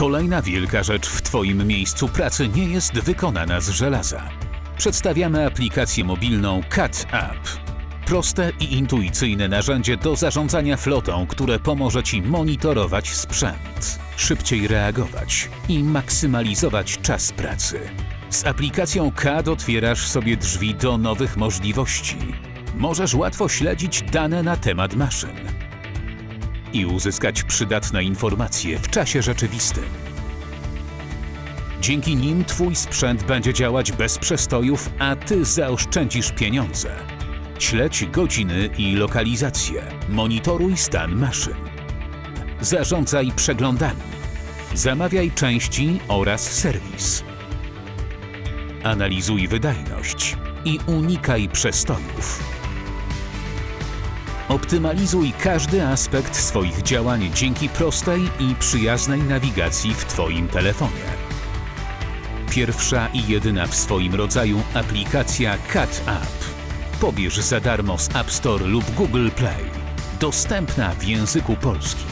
Kolejna wielka rzecz w Twoim miejscu pracy nie jest wykonana z żelaza. Przedstawiamy aplikację mobilną Cat App. Proste i intuicyjne narzędzie do zarządzania flotą, które pomoże Ci monitorować sprzęt, szybciej reagować i maksymalizować czas pracy. Z aplikacją CAD otwierasz sobie drzwi do nowych możliwości. Możesz łatwo śledzić dane na temat maszyn i uzyskać przydatne informacje w czasie rzeczywistym. Dzięki nim Twój sprzęt będzie działać bez przestojów, a Ty zaoszczędzisz pieniądze. Śledź godziny i lokalizacje. Monitoruj stan maszyn. Zarządzaj przeglądami. Zamawiaj części oraz serwis. Analizuj wydajność i unikaj przestojów. Optymalizuj każdy aspekt swoich działań dzięki prostej i przyjaznej nawigacji w Twoim telefonie. Pierwsza i jedyna w swoim rodzaju aplikacja Cat App. Pobierz za darmo z App Store lub Google Play. Dostępna w języku polskim.